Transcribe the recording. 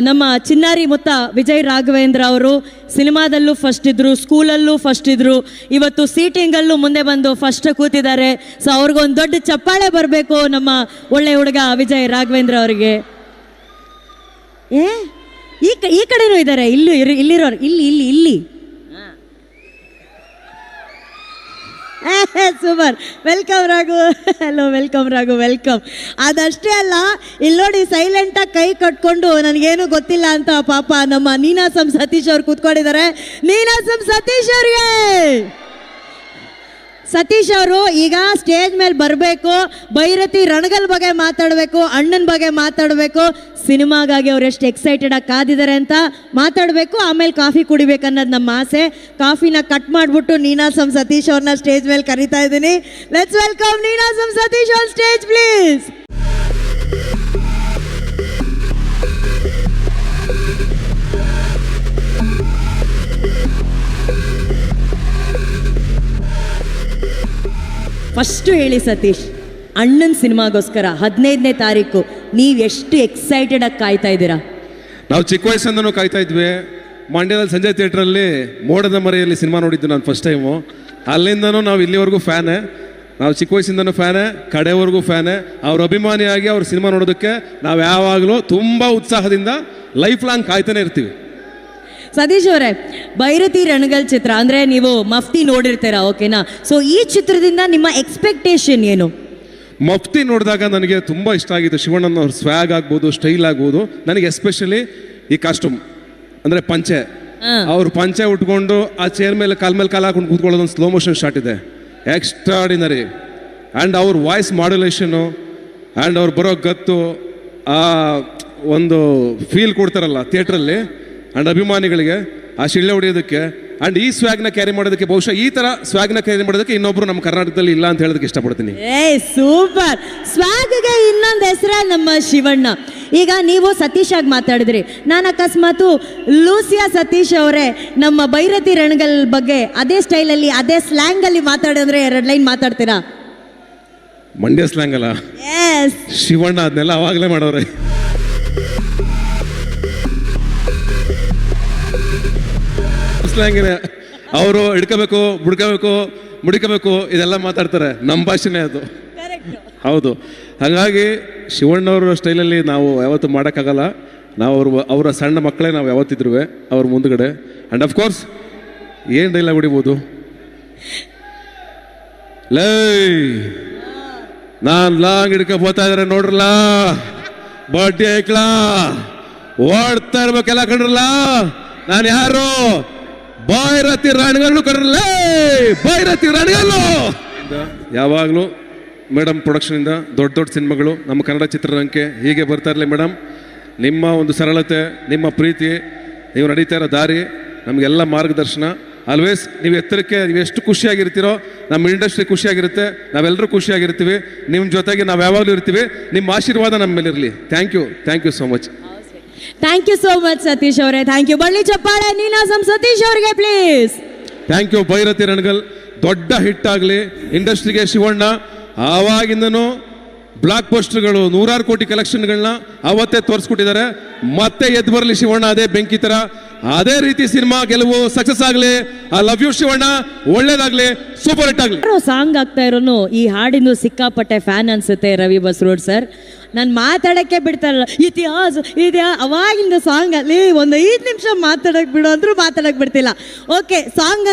ನಮ್ಮ ಚಿನ್ನಾರಿ ಮುತ್ತ ವಿಜಯ್ ರಾಘವೇಂದ್ರ ಅವರು ಸಿನಿಮಾದಲ್ಲೂ ಫಸ್ಟ್ ಇದ್ರು ಸ್ಕೂಲಲ್ಲೂ ಫಸ್ಟ್ ಇದ್ರು. ಇವತ್ತು ಸೀಟಿಂಗಲ್ಲೂ ಮುಂದೆ ಬಂದು ಫಸ್ಟ್ ಕೂತಿದ್ದಾರೆ. ಸೊ ಅವ್ರಿಗೊಂದು ದೊಡ್ಡ ಚಪ್ಪಾಳೆ ಬರಬೇಕು ನಮ್ಮ ಒಳ್ಳೆ ಹುಡುಗ ವಿಜಯ್ ರಾಘವೇಂದ್ರ ಅವರಿಗೆ. ಏ, ಈ ಕಡೆನೂ ಇದ್ದಾರೆ ಇಲ್ಲಿ ಇಲ್ಲಿರೋರು. ಇಲ್ಲಿ ಇಲ್ಲಿ ಇಲ್ಲಿ. Super. Welcome Raghu. Hello welcome Raghu, welcome. ಅದಷ್ಟೇ ಅಲ್ಲ, ಇಲ್ಲಿ ನೋಡಿ ಸೈಲೆಂಟಾಗಿ ಕೈ ಕಟ್ಕೊಂಡು ನನಗೇನು ಗೊತ್ತಿಲ್ಲ ಅಂತ ಪಾಪ ನಮ್ಮ ನೀನಾಸಂ ಸತೀಶ್ ಅವ್ರು ಕೂತ್ಕೊಂಡಿದ್ದಾರೆ. ನೀನಾಸಂ ಸತೀಶ್ ಅವ್ರಿಗೆ! ಸತೀಶ್ ಅವರು ಈಗ ಸ್ಟೇಜ್ ಮೇಲೆ ಬರಬೇಕು, ಭೈರತಿ ರಣಗಲ್ ಬಗ್ಗೆ ಮಾತಾಡಬೇಕು, ಅಣ್ಣನ ಬಗ್ಗೆ ಮಾತಾಡಬೇಕು, ಸಿನಿಮಾಗಾಗಿ ಅವ್ರು ಎಷ್ಟು ಎಕ್ಸೈಟೆಡ್ ಆಗಿ ಕಾದಿದ್ದಾರೆ ಅಂತ ಮಾತಾಡಬೇಕು, ಆಮೇಲೆ ಕಾಫಿ ಕುಡಿಬೇಕು ಅನ್ನೋದು ನಮ್ಮ ಆಸೆ. ಕಾಫಿನ ಕಟ್ ಮಾಡಿಬಿಟ್ಟು ನೀನಾಸಂ ಸತೀಶ್ ಅವ್ರನ್ನ ಸ್ಟೇಜ್ ಮೇಲೆ ಕರಿತಾ ಇದ್ದೀನಿ. Let's welcome Ninasam Satish on stage please first ಹೇಳಿ ಸತೀಶ್, ಅಣ್ಣನ ಸಿನಿಮಾಗೋಸ್ಕರ ಹದಿನೈದನೇ ತಾರೀಕು ನೀವು ಎಷ್ಟು ಎಕ್ಸೈಟೆಡ್ ಆಗಿ ಕಾಯ್ತಾ ಇದ್ದೀರಾ? ನಾವು ಚಿಕ್ಕ ವಯಸ್ಸಿಂದನೂ ಕಾಯ್ತಾ ಇದ್ವಿ. ಮಂಡ್ಯದಲ್ಲಿ ಸಂಜೆ ಥಿಯೇಟ್ರಲ್ಲಿ ಮೋಡದ ಮರೆಯಲ್ಲಿ ಸಿನಿಮಾ ನೋಡಿದ್ದು ನಾನು ಫಸ್ಟ್ ಟೈಮು ಅಲ್ಲಿಂದನೂ ನಾವು ಇಲ್ಲಿವರೆಗೂ ಫ್ಯಾನೇ ನಾವು ಚಿಕ್ಕ ವಯಸ್ಸಿಂದನೂ ಫ್ಯಾನೇ ಕಡೆವರೆಗೂ ಫ್ಯಾನೇ ಅವ್ರ ಅಭಿಮಾನಿಯಾಗಿ ಅವ್ರ ಸಿನಿಮಾ ನೋಡೋದಕ್ಕೆ ನಾವು ಯಾವಾಗಲೂ ತುಂಬ ಉತ್ಸಾಹದಿಂದ ಲೈಫ್ ಲಾಂಗ್ ಕಾಯ್ತಾನೆ ಇರ್ತೀವಿ. ಸತೀಶ್ ಅವರೇ ಭೈರತಿ ರಣಗಲ್ ಚಿತ್ರ ಅಂದರೆ ನೀವು ಮಫ್ತಿ ನೋಡಿರ್ತೀರಾ ಓಕೆನಾ? ಸೊ ಈ ಚಿತ್ರದಿಂದ ನಿಮ್ಮ ಎಕ್ಸ್ಪೆಕ್ಟೇಷನ್ ಏನು? ಮಫ್ತಿ ನೋಡಿದಾಗ ನನಗೆ ತುಂಬ ಇಷ್ಟ ಆಗಿತ್ತು. ಶಿವಣ್ಣನ ಅವ್ರ ಸ್ವ್ಯಾಗ್ ಆಗ್ಬೋದು ಸ್ಟೈಲ್ ಆಗ್ಬೋದು. ನನಗೆ ಎಸ್ಪೆಷಲಿ ಈ ಕಾಸ್ಟ್ಯೂಮ್ ಅಂದರೆ ಪಂಚೆ. ಅವ್ರು ಪಂಚೆ ಉಟ್ಕೊಂಡು ಆ ಚೇರ್ ಮೇಲೆ ಕಾಲ್ ಮೇಲೆ ಕಾಲು ಹಾಕೊಂಡು ಕೂತ್ಕೊಳ್ಳೋದೊಂದು ಸ್ಲೋ ಮೋಷನ್ ಶಾಟ್ ಇದೆ. ಎಕ್ಸ್ಟ್ರಾಡಿನರಿ ಆ್ಯಂಡ್ ಅವ್ರ ವಾಯ್ಸ್ ಮಾಡ್ಯುಲೇಷನು ಆ್ಯಂಡ್ ಅವ್ರು ಬರೋ ಗತ್ತು ಆ ಒಂದು ಫೀಲ್ ಕೊಡ್ತಾರಲ್ಲ ಥಿಯೇಟ್ರಲ್ಲಿ ಆ್ಯಂಡ್ ಅಭಿಮಾನಿಗಳಿಗೆ ಆ ಶಿಳ್ಳೆ ಹೊಡೆಯೋದಕ್ಕೆ ಆ್ಯಂಡ್ ಈ ಸ್ವಾಗ್ನ ಕ್ಯಾರಿ ಮಾಡೋದಕ್ಕೆ ಬಹುಶಃ ಈ ತರ ಸ್ವ್ಯಾಗ್ನ ಕ್ಯಾರಿ ಮಾಡೋದಕ್ಕೆ ಇನ್ನೊಬ್ರು ನಮ್ಮ ಕರ್ನಾಟಕದಲ್ಲಿ ಇಲ್ಲ ಅಂತ ಹೇಳೋದಕ್ಕೆ ಇಷ್ಟಪಡ್ತೀನಿ. ಏ ಸೂಪರ್. ಸ್ವಾಗ್ಗೆ ಇನ್ನೊಂದು ಹೆಸರ ನಮ್ಮ ಶಿವಣ್ಣ. ಈಗ ನೀವು ಸತೀಶ್ ಆಗಿ ಮಾತಾಡಿದ್ರಿ. ನಾನು ಅಕಸ್ಮಾತು ಲೂಸಿಯಾ ಸತೀಶ್ ಅವರೇ ನಮ್ಮ ಭೈರತಿ ರಣಗಲ್ ಬಗ್ಗೆ ಅದೇ ಸ್ಟೈಲಲ್ಲಿ ಅದೇ ಸ್ಲ್ಯಾಂಗಲ್ಲಿ ಮಾತಾಡಿದ್ರೆ ಎರಡು ಲೈನ್ ಮಾತಾಡ್ತೀರಾ? ಮಂಡ್ಯ ಸ್ಲ್ಯಾಂಗ್ ಅಲ್ಲ. ಎಸ್ ಶಿವಣ್ಣ ಅದನ್ನೆಲ್ಲ ಅವಾಗಲೇ ಮಾಡೋರೆ. ಸ್ಲ್ಯಾಂಗಿನೇ ಅವರು ಹಿಡ್ಕೋಬೇಕು ಬುಡ್ಕೋಬೇಕು ಮುಡಿಕೋಬೇಕು ಇದೆಲ್ಲ ಮಾತಾಡ್ತಾರೆ. ನಮ್ಮ ಭಾಷೆನೇ ಅದು. ಹೌದು. ಹಾಗಾಗಿ ಶಿವಣ್ಣವ್ರ ಸ್ಟೈಲಲ್ಲಿ ನಾವು ಯಾವತ್ತೂ ಮಾಡೋಕ್ಕಾಗಲ್ಲ. ನಾವು ಅವ್ರ ಅವರ ಸಣ್ಣ ಮಕ್ಕಳೇ ನಾವು ಯಾವತ್ತಿದ್ರು ಅವ್ರ ಮುಂದ್ಗಡೆ. ಆ್ಯಂಡ್ ಅಫ್ಕೋರ್ಸ್ ಏನು ಡೈಲಾಗ್ ಹೊಡಿಬೋದು? ಲೈ! ನಾನು ಲಾಂಗ್ ಹಿಡ್ಕೊ ಬೋತಾ ಇದ್ರೆ ನೋಡ್ರಲ್ಲ? ಬಡ್ಡಿ ಐಕ್ಲಾ? ಓಡ್ತಾ ಇರ್ಬೇಕೆಲ್ಲ ಕಂಡ್ರಲ್ಲ? ನಾನು ಯಾರು? ಬಾಯ್ರತಿ ರಾಣಿಗಳು ಕರಲೇ ಬಾಯ್ರತಿ ರಾಣಿಗಳು ಯಾವಾಗಲೂ ಮೇಡಮ್ ಪ್ರೊಡಕ್ಷನಿಂದ ದೊಡ್ಡ ದೊಡ್ಡ ಸಿನಿಮಾಗಳು ನಮ್ಮ ಕನ್ನಡ ಚಿತ್ರರಂಗಕ್ಕೆ ಹೀಗೆ ಬರ್ತಾ ಇರಲಿ ಮೇಡಮ್ ನಿಮ್ಮ ಒಂದು ಸರಳತೆ, ನಿಮ್ಮ ಪ್ರೀತಿ, ನೀವು ನಡೀತಾ ಇರೋ ದಾರಿ ನಮಗೆಲ್ಲ ಮಾರ್ಗದರ್ಶನ. ಆಲ್ವೇಸ್ ನೀವು ಎತ್ತರಕ್ಕೆ ನೀವು ಎಷ್ಟು ಖುಷಿಯಾಗಿರ್ತೀರೋ, ನಮ್ಮ ಇಂಡಸ್ಟ್ರಿ ಖುಷಿಯಾಗಿರುತ್ತೆ, ನಾವೆಲ್ಲರೂ ಖುಷಿಯಾಗಿರ್ತೀವಿ. ನಿಮ್ಮ ಜೊತೆಗೆ ನಾವು ಯಾವಾಗಲೂ ಇರ್ತೀವಿ. ನಿಮ್ಮ ಆಶೀರ್ವಾದ ನಮ್ಮ ಮೇಲೆ ಇರಲಿ thank you thank you so much thank you so much Satish ಅವರೇ. ಥ್ಯಾಂಕ್ ಯು ಬಳ್ಳಿ ಚಪ್ಪಾಳೆ ನೀನಾಸಂ ಸತೀಶ್ ಅವರಿಗೆ please thank you Bhairathi Ranagal. ದೊಡ್ಡ ಹಿಟ್ ಆಗಲಿ. ಇಂಡಸ್ಟ್ರಿಗೆ ಶಿವಣ್ಣ. ಆವಾಗಿಂದನು ಬ್ಲಾಕ್ ಪೋಸ್ಟರ್ಗಳು, ನೂರಾರು ಕೋಟಿ ಕಲೆಕ್ಷನ್ಗಳನ್ನ ಅವತ್ತೇ ತೋರಿಸ್ಕೊಟ್ಟಿದ್ದಾರೆ. ಮತ್ತೆ ಎದ್ದು ಬರಲಿ ಶಿವಣ್ಣ, ಅದೇ ಬೆಂಕಿ ಥರ ಅದೇ ರೀತಿ ಸಿನಿಮಾ ಗೆಲುವು ಸಕ್ಸಸ್ ಆಗಲಿ, ಆ ಲವ್ ಯು ಶಿವಣ್ಣ ಒಳ್ಳೇದಾಗ್ಲಿ ಸೂಪರ್ ಹಿಟ್ ಆಗಲಿ. ಸಾಂಗ್ ಆಗ್ತಾ ಇರೋನು ಈ ಹಾಡಿನ ಸಿಕ್ಕಾಪಟ್ಟೆ ಫ್ಯಾನ್ ಅನ್ಸುತ್ತೆ ರವಿ ಬಸ್ರೋಡ್ ಸರ್ ನಾನು ಮಾತಾಡಕ್ಕೆ ಬಿಡ್ತಾರಲ್ಲ, ಇತಿಹಾಸ ಇದ್ಯಾ ಅವಾಗಿಂದ ಸಾಂಗ್ ಅಲ್ಲಿ ಒಂದು ಐದು ನಿಮಿಷ ಮಾತಾಡಕ್ ಬಿಡು ಅಂದ್ರೂ ಮಾತಾಡಕ್ ಬಿಡ್ತಿಲ್ಲ. Okay song